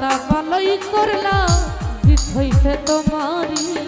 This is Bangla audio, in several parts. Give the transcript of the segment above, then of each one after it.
তা ভালোই করলা জিত হইছে তোমারই।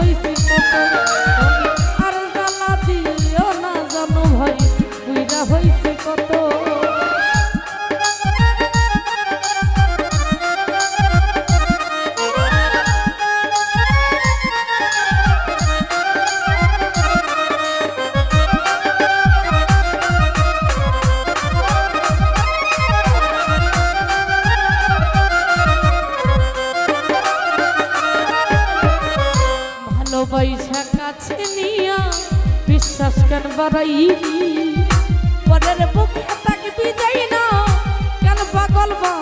হয়েছি কত কাছে নিয়া বিশ্বাস কেন বাড়াই পরের বুকে থাকবি যাই না কেন পাগল বা